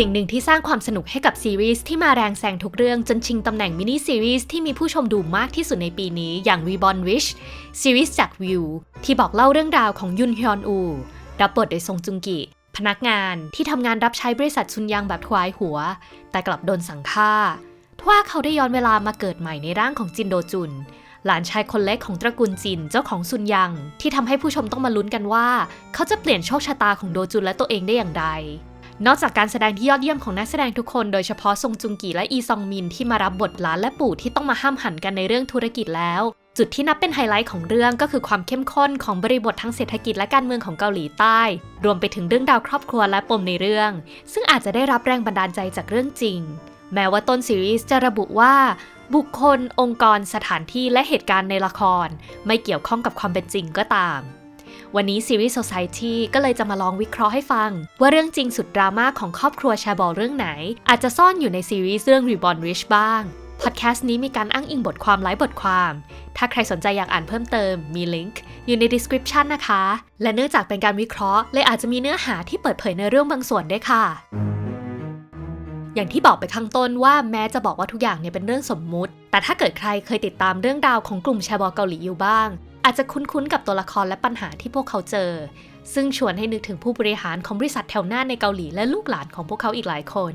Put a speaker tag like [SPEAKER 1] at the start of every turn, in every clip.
[SPEAKER 1] สิ่งหนึ่งที่สร้างความสนุกให้กับซีรีส์ที่มาแรงแซงทุกเรื่องจนชิงตำแหน่งมินิซีรีส์ที่มีผู้ชมดูมากที่สุดในปีนี้อย่าง Reborn Wish ซีรีส์จากวิวที่บอกเล่าเรื่องราวของยุนฮยอนอู รับบทโดยซงจุงกิพนักงานที่ทำงานรับใช้บริษัทซุนยังแบบทวายหัว แต่กลับโดนสังฆ่าทว่าเขาได้ย้อนเวลามาเกิดใหม่ในร่างของจินโดจุน หลานชายคนเล็กของตระกูลจินเจ้าของซุนยัง ที่ทำให้ผู้ชมต้องมาลุ้นกันว่า เขาจะเปลี่ยนโชคชะตาของโดจุนและตัวเองได้อย่างไร นอกจากการแสดงที่ยอดเยี่ยมของนักแสดงทุกคนโดยเฉพาะซงจุงกีและอีซองมินที่มารับบทหลานและปู่ที่ต้องมาห้ามหันกันในเรื่องธุรกิจแล้ว จุดที่นับเป็นไฮไลท์ของเรื่องก็คือความเข้มข้นของบริบททั้งเศรษฐกิจและการเมืองของเกาหลีใต้ รวมไปถึงเรื่องราวครอบครัวและปมในเรื่อง ซึ่งอาจจะได้รับแรงบันดาลใจจากเรื่องจริง แม้ว่าต้นซีรีส์จะระบุว่าบุคคล องค์กร สถานที่และเหตุการณ์ในละคร ไม่เกี่ยวข้องกับความเป็นจริงก็ตาม วันนี้ซีรีส์ Society ก็เลยจะมาลองวิเคราะห์ให้ฟัง ว่าเรื่องจริงสุดดราม่าของครอบครัวแชร์บอลเรื่องไหน อาจจะซ่อนอยู่ในซีรีส์เรื่อง Reborn Rich บ้างพอดแคสต์นี้มีการอ้างอิงบทความหลายบทความ ถ้าใครสนใจอยากอ่านเพิ่มเติม มีลิงก์อยู่ใน description นะคะ และเนื่องจากเป็นการวิเคราะห์ เลยอาจจะมีเนื้อหาที่เปิดเผยในเรื่องบางส่วนด้วยค่ะ อย่างที่บอกไปข้างต้นว่าแม้จะบอกว่าทุกอย่างเนี่ยเป็นเรื่องสมมุติ แต่ถ้าเกิดใครเคยติดตามเรื่องราวของกลุ่มแชร์บอลเกาหลีอยู่บ้าง อาจจะคุ้นๆกับตัวละครและปัญหาที่พวกเขาเจอ ซึ่งชวนให้นึกถึงผู้บริหารของบริษัทแถวหน้าในเกาหลีและลูกหลานของพวกเขาอีกหลายคน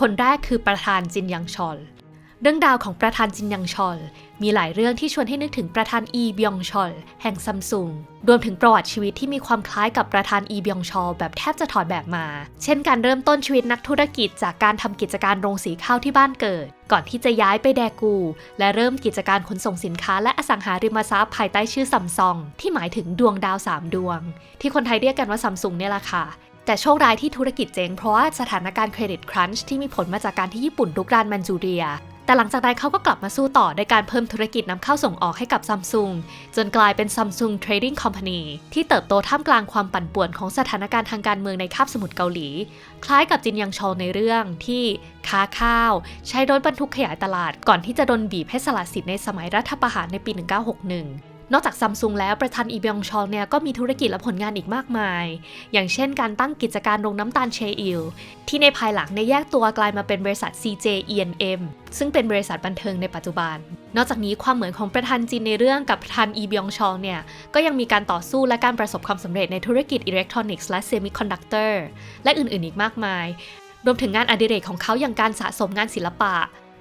[SPEAKER 1] คนแรกคือประธานจินยังชอล เรื่องราวของประธานจินยังชอล มีหลายเรื่องที่ชวนให้นึกถึงประธานอีบยองชอล แห่งซัมซุงรวมถึงประวัติชีวิตที่มีความคล้ายกับประธานอีบยองชอลแบบแทบจะถอดแบบมา เช่นการเริ่มต้นชีวิตนักธุรกิจจากการทำกิจการโรงสีข้าวที่บ้านเกิด ก่อนที่จะย้ายไปแดกู และเริ่มกิจการขนส่งสินค้าและอสังหาริมทรัพย์ภายใต้ชื่อซัมซองที่หมายถึงดวงดาว3ดวง ที่คนไทยเรียกกันว่าซัมซุงเนี่ยแหละค่ะแต่โชคร้ายที่ธุรกิจเจ๊งเพราะว่าสถานการณ์เครดิตครันช์ที่มีผลมาจากการที่ญี่ปุ่นรุกรานแมนจูเรีย แต่หลังจากนั้นเขาก็กลับมาสู้ต่อด้วยการเพิ่มธุรกิจนำเข้าส่งออกให้กับซัมซุงจนกลายเป็น Samsung Trading Company ที่เติบโตท่ามกลางความปั่นป่วนของสถานการณ์ทางการเมืองในคาบสมุทรเกาหลี คล้ายกับจินยังชอลในเรื่องที่ค้าข้าว ใช้รถบรรทุกขยายตลาดก่อนที่จะโดนบีบให้สละสิทธิ์ในสมัยรัฐประหารในปี 1961 นอกจากซัมซุงแล้วประธานอีบยองชอลเนี่ยก็มีธุรกิจและผลงานอีกมากมาย อย่างเช่นการตั้งกิจการโรงน้ำตาลเชอิล ที่ในภายหลังในแยกตัวกลายมาเป็นบริษัท CJ E&M ซึ่งเป็นบริษัทบันเทิงในปัจจุบัน นอกจากนี้ความเหมือนของประธานจีนในเรื่องกับประธานอีบยองชอลเนี่ยก็ยังมีการต่อสู้และการประสบความสำเร็จในธุรกิจอิเล็กทรอนิกส์และเซมิคอนดักเตอร์และอื่นๆ อีกมากมาย รวมถึงงานอดิเรกของเขาอย่างการสะสมงานศิลปะ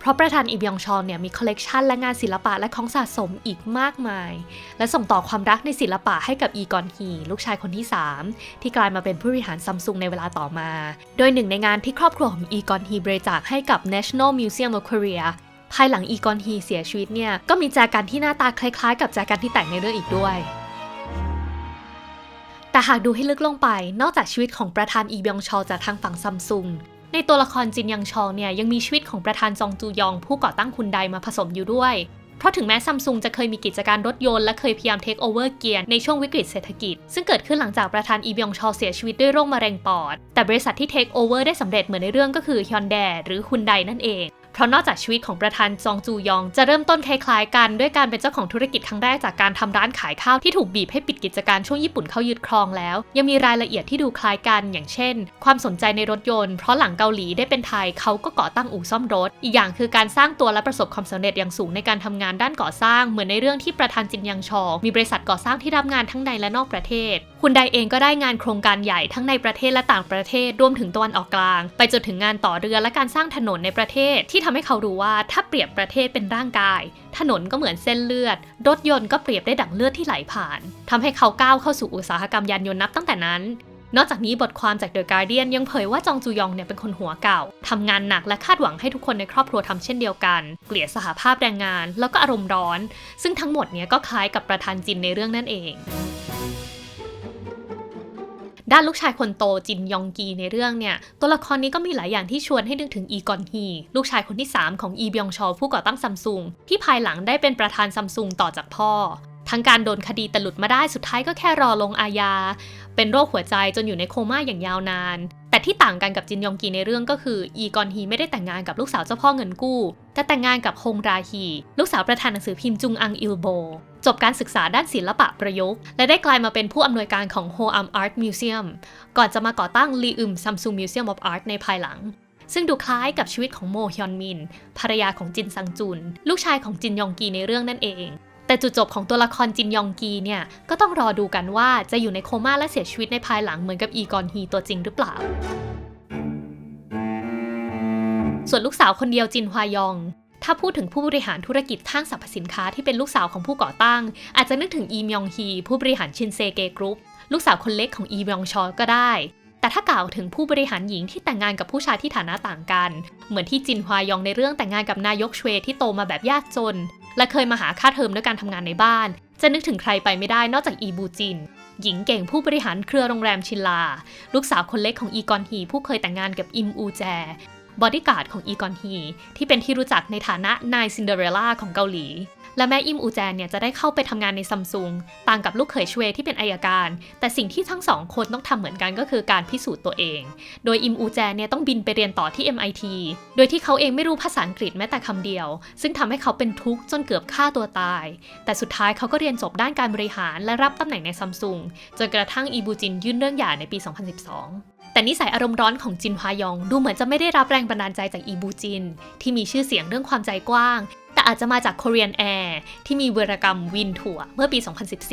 [SPEAKER 1] เพราะประธานอีบยองชอลเนี่ยมีคอลเลกชันและงานศิลปะและของสะสมอีกมากมาย และส่งต่อความรักในศิลปะให้กับอีกอนฮี ลูกชายคนที่ 3 ที่กลายมาเป็นผู้บริหารซัมซุงในเวลาต่อมา โดยหนึ่งในงานที่ครอบครัวของอีกอนฮีบริจาคให้กับ National Museum of Korea ภายหลังอีกอนฮีเสียชีวิตเนี่ยก็มีแจกันที่หน้าตาคล้ายๆ กับแจกันที่แต่งในเรื่องอีกด้วยแต่หากดูให้ลึกลงไป นอกจากชีวิตของประธานอีบยองชอลจากทางฝั่งซัมซุง ในตัวละครจินยังชองเนี่ยยังมีชีวิตของประธานจองจูยองผู้ก่อตั้งคุณไดมาผสมอยู่ด้วย เพราะถึงแม้ซัมซุงจะเคยมีกิจการรถยนต์และเคยพยายามเทคโอเวอร์เกียร์ในช่วงวิกฤตเศรษฐกิจ ซึ่งเกิดขึ้นหลังจากประธานอีบยองชอลเสียชีวิตด้วยโรคมะเร็งปอด แต่บริษัทที่เทคโอเวอร์ได้สำเร็จเหมือนในเรื่องก็คือฮยอนแดหรือคุณไดนั่นเอง เพราะนอกจากชีวิตของประธานจองจูยอง จะเริ่มต้นคล้ายๆกันด้วยการเป็นเจ้าของธุรกิจครั้งแรกจากการทำร้านขายข้าวที่ถูกบีบให้ปิดกิจการช่วงญี่ปุ่นเข้ายึดครองแล้ว ยังมีรายละเอียดที่ดูคล้ายกันอย่างเช่น ความสนใจในรถยนต์เพราะหลังเกาหลีได้เป็นไทยเขาก็ก่อตั้งอู่ซ่อมรถ อีกอย่างคือการสร้างตัวและประสบความสำเร็จอย่างสูงในการทำงานด้านก่อสร้าง เหมือนในเรื่องที่ประธานจินยังชองมีบริษัทก่อสร้างที่รับงานทั้งในและนอกประเทศ คุณไดเองก็ได้งานโครงการใหญ่ทั้งในประเทศและต่างประเทศรวมถึงตะวันออกกลาง ไปจนถึงงานต่อเรือและการสร้างถนนในประเทศ ที่ทำให้เขารู้ว่าถ้าเปรียบประเทศเป็นร่างกาย ถนนก็เหมือนเส้นเลือด รถยนต์ก็เปรียบได้ดั่งเลือดที่ไหลผ่านทำให้เขาก้าวเข้าสู่อุตสาหกรรมยานยนต์นับตั้งแต่นั้นนอกจากนี้บทความจาก The Guardian ยังเผยว่าจองจูยองเนี่ยเป็นคนหัวเก่า ทำงานหนักและคาดหวังให้ทุกคนในครอบครัวทำเช่นเดียวกัน เกลียดสหภาพแรงงาน แล้วก็อารมณ์ร้อน ซึ่งทั้งหมดเนี่ยก็คล้ายกับประธานจินในเรื่องนั่นเอง ด้านลูกชายคนโตจินยองกีในเรื่องเนี่ยตัวละครนี้ก็มีหลายอย่างที่ชวนให้นึกถึงอีกอนฮีลูกชายคนที่ 3 ของอีบยองชอผู้ก่อตั้งซัมซุงที่ภายหลังได้เป็นประธานซัมซุงต่อจากพ่อ ทั้งการโดนคดีแต่หลุดมาได้สุดท้ายก็แค่รอลงอาญาเป็นโรคหัวใจจนอยู่ในโคม่าอย่างยาวนาน ที่ต่างกันกับจินยองกีในเรื่องก็คือ อีกอนฮีไม่ได้แต่งงานกับลูกสาวเจ้าพ่อเงินกู้ แต่แต่งงานกับฮงราฮี ลูกสาวประธานหนังสือพิมพ์จุงอังอิลโบ จบการศึกษาด้านศิลปะประยุกต์ และได้กลายมาเป็นผู้อำนวยการของ Ho Am Art Museum ก่อนจะมาก่อตั้ง Lee Um Samsung Museum of Art ในภายหลัง ซึ่งดูคล้ายกับชีวิตของโมฮยอนมินภรรยาของจินซังจุน ลูกชายของจินยองกีในเรื่องนั่นเอง แต่จุดจบของตัวละครจินยองกีเนี่ย ก็ต้องรอดูกันว่าจะอยู่ในโคม่าและเสียชีวิตในภายหลังเหมือนกับอีกอนฮีตัวจริงหรือเปล่า ส่วนลูกสาวคนเดียวจินฮวายอง ถ้าพูดถึงผู้บริหารธุรกิจห้างสรรพสินค้าที่เป็นลูกสาวของผู้ก่อตั้ง อาจจะนึกถึงอีมยองฮีผู้บริหารชินเซเกกรุ๊ปลูกสาวคนเล็กของอีมยองชอก็ได้แต่ถ้ากล่าวถึงผู้บริหารหญิงที่แต่งงานกับผู้ชายที่ฐานะต่างกัน เหมือนที่จินฮวายองในเรื่องแต่งงานกับนายกชเวที่โตมาแบบยากจน และเคยมาหาค่าเทอมด้วยการทำงานในบ้าน จะนึกถึงใครไปไม่ได้นอกจากอีบูจิน หญิงเก่งผู้บริหารเครือโรงแรมชินลา ลูกสาวคนเล็กของอีกอนฮีผู้เคยแต่งงานกับอิมอูแจ บอดี้การ์ดของอีกอนฮีที่เป็นที่รู้จักในฐานะนายซินเดอเรลล่าของเกาหลี และแม้อิมอูแจนเนี่ยจะได้เข้าไปทำงานในซัมซุงต่างกับลูกเขยชเวที่เป็นอายการ แต่สิ่งที่ทั้งสองคนต้องทำเหมือนกันก็คือการพิสูจน์ตัวเอง โดยอิมอูแจนเนี่ยต้องบินไปเรียนต่อที่ MIT โดยที่เขาเองไม่รู้ภาษาอังกฤษแม้แต่คำเดียว ซึ่งทำให้เขาเป็นทุกข์จนเกือบฆ่าตัวตาย แต่สุดท้ายเขาก็เรียนจบด้านการบริหารและรับตำแหน่งในซัมซุงจนกระทั่งอีบูจินยื่นเรื่องหย่าในปี 2012 แต่นิสัยอารมณ์ร้อนของจินฮวายองดูเหมือนจะไม่ได้รับแรงบันดาลใจจากอีบูจิน ที่มีชื่อเสียงเรื่องความใจกว้าง แต่อาจจะมาจาก Korean Air ที่มีวรกรรมวินถั่วเมื่อปี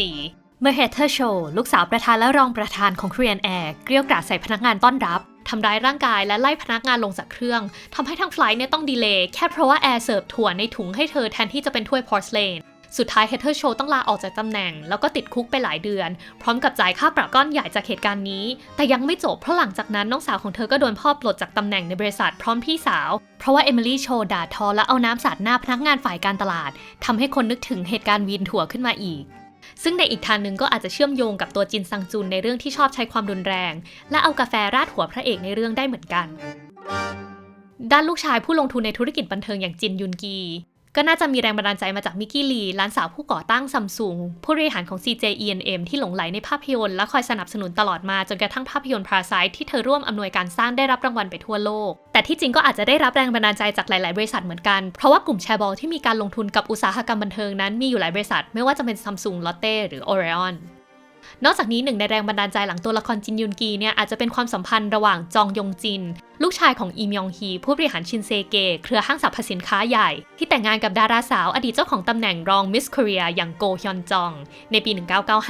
[SPEAKER 1] 2014 เมื่อเฮเธอร์โชลูกสาวประธานและรองประธานของ Korean Air เกลี้ยวกราดใส่พนักงานต้อนรับทำร้ายร่างกายและไล่พนักงานลงจากเครื่องทำให้ทั้งไฟล์เนี่ยต้องดีเลย์แค่เพราะว่าแอร์เสิร์ฟถั่วในถุงให้เธอแทนที่จะเป็นถ้วยพอร์สเลน สุดท้ายเฮเธอร์โชต้องลาออกจากตำแหน่ง แล้วก็ติดคุกไปหลายเดือน พร้อมกับจ่ายค่าปรับก้อนใหญ่จากเหตุการณ์นี้ แต่ยังไม่จบเพราะหลังจากนั้นน้องสาวของเธอก็โดนพ่อปลดจากตำแหน่งในบริษัทพร้อมพี่สาว เพราะว่าเอมิลี่โชด่าทอและเอาน้ำสาดหน้าพนักงานฝ่ายการตลาดทำให้คนนึกถึงเหตุการณ์วีนถั่วขึ้นมาอีกซึ่งในอีกทางหนึ่งก็อาจจะเชื่อมโยงกับตัวจินซังจุนในเรื่องที่ชอบใช้ความรุนแรง และเอากาแฟราดหัวพระเอกในเรื่องได้เหมือนกัน ด้านลูกชายผู้ลงทุนในธุรกิจบันเทิงอย่างจินยุนกี ก็น่าจะมีแรงบันดาลใจมาจากมิกกี้ลีล้านสาวผู้ก่อตั้งซัมซุงผู้บริหารของ CJ E&M ที่หลงไหลในภาพยนตร์และคอยสนับสนุนตลอดมาจนกระทั่งภาพยนตร์พาไซที่เธอร่วมอำนวยการสร้างได้รับรางวัลไปทั่วโลก แต่ที่จริงก็อาจจะได้รับแรงบันดาลใจจากหลาย ๆ บริษัทเหมือนกัน เพราะว่ากลุ่มแชร์บอลที่มีการลงทุนกับอุตสาหกรรมบันเทิงนั้นมีอยู่หลายบริษัท ไม่ว่าจะเป็นซัมซุงลอตเต้หรือ Orion นอกจากนี้หนึ่งในแรงบันดาลใจหลังตัวละครจินยุนกีเนี่ยอาจจะเป็นความสัมพันธ์ระหว่างจองยงจิน ลูกชายของอิมยองฮี ผู้บริหารชินเซเกเครือห้างสรรพสินค้าใหญ่ ที่แต่งงานกับดาราสาวอดีตเจ้าของตำแหน่งรองมิสเ o รียอย่างโกฮยอนจอง ในปี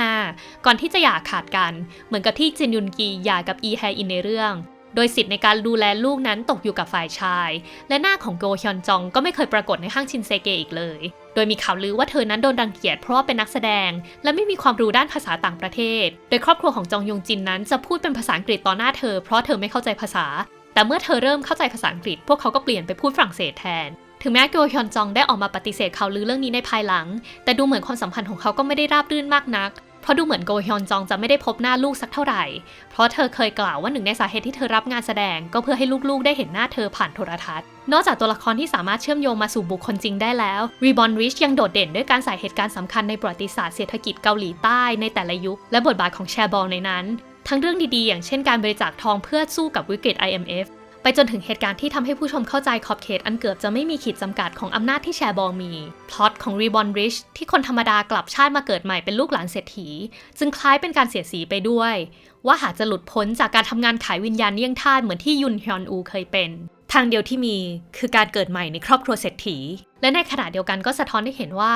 [SPEAKER 1] 1995 ก่อนที่จะหย่าขาดกัน เหมือนกับที่จินยุนกีหย่ากับอีแฮอินในเรื่องโดยสิทธิ์ในการดูแลลูกนั้นตกอยู่กับฝ่ายชาย และหน้าของโกฮยอนจองก็ไม่เคยปรากฏในห้างชินเซเกอีกเลย โดยมีข่าวลือว่าเธอนั้นโดนรังเกียจเพราะว่าเป็นนักแสดง และไม่มีความรู้ด้านภาษาต่างประเทศ โดยครอบครัวของจองยงจินนั้นจะพูดเป็นภาษาอังกฤษต่อหน้าเธอเพราะเธอไม่เข้าใจภาษา แต่เมื่อเธอเริ่มเข้าใจภาษาอังกฤษ พวกเขาก็เปลี่ยนไปพูดฝรั่งเศสแทน ถึงแม้โกฮยอนจองได้ออกมาปฏิเสธข่าวลือเรื่องนี้ในภายหลัง แต่ดูเหมือนความสัมพันธ์ของเขาก็ไม่ได้ราบรื่นมากนัก เพราะดูเหมือนโกฮยอนจองจะไม่ได้พบหน้าลูกสักเท่าไหร่ เพราะเธอเคยกล่าวว่าหนึ่งในสาเหตุที่เธอรับงานแสดง ก็เพื่อให้ลูกๆ ได้เห็นหน้าเธอผ่านโทรทัศน์ นอกจากตัวละครที่สามารถเชื่อมโยงมาสู่บุคคลจริงได้แล้ว r e b o n Rich ยังโดดเด่นด้วยการใส่เหตุการณ์สำคัญในประวัติศาสตร์เศรษฐกิจเกาหลีใต้ในแต่ละยุค และบทบาทของแชร์บอลในนั้น ทั้งเรื่องดีๆ อย่างเช่นการบริจาคทองเพื่อสู้กับวิกฤต IMF ไปจนถึงเหตุการณ์ที่ทำให้ผู้ชมเข้าใจขอบเขตอันเกือบจะไม่มีขีดจำกัดของอำนาจที่แชร์บอลมี พล็อตของ r e b o n Rich ที่คนธรรมดากลับชาติมาเกิดใหม่เป็นลูกหลานเศรษฐี จึงคล้ายเป็นการเสียสีไปด้วย ว่าหากจะหลุดพ้นจากการทำงานขายวิญญาณเยี่ยงทาสเหมือนที่ยุนฮยอนอูเคยเป็น ทางเดียวที่มีคือการเกิดใหม่ในครอบครัวเศรษฐี และในขณะเดียวกันก็สะท้อนให้เห็นว่า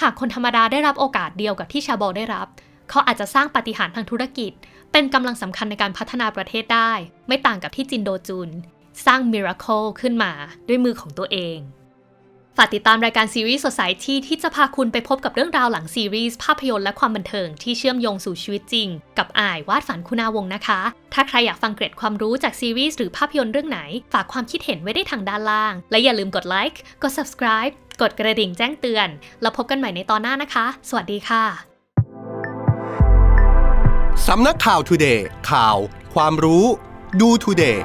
[SPEAKER 1] หากคนธรรมดาได้รับโอกาสเดียวกับที่ชาบอลได้รับ เขาอาจจะสร้างปาฏิหาริย์ทางธุรกิจ เป็นกำลังสำคัญในการพัฒนาประเทศได้ ไม่ต่างกับที่จินโดจุน สร้างมิราเคิลขึ้นมาด้วยมือของตัวเอง ฝากติดตามรายการซีรีส์สดใสที่ที่จะพาคุณไปพบกับเรื่องราวหลังซีรีส์ภาพยนตร์และความบันเทิงที่เชื่อมโยงสู่ชีวิตจริง กับอ่ายวาดฝันคุณาวงนะคะ ถ้าใครอยากฟังเกร็ดความรู้จากซีรีส์หรือภาพยนตร์เรื่องไหน ฝากความคิดเห็นไว้ได้ทางด้านล่าง และอย่าลืมกดไลค์กด subscribe กดกระดิ่งแจ้งเตือน แล้วพบกันใหม่ในตอนหน้านะคะ สวัสดีค่ะ
[SPEAKER 2] สำนักข่าวทูเดย์ข่าว ความรู้ ดูทูเดย์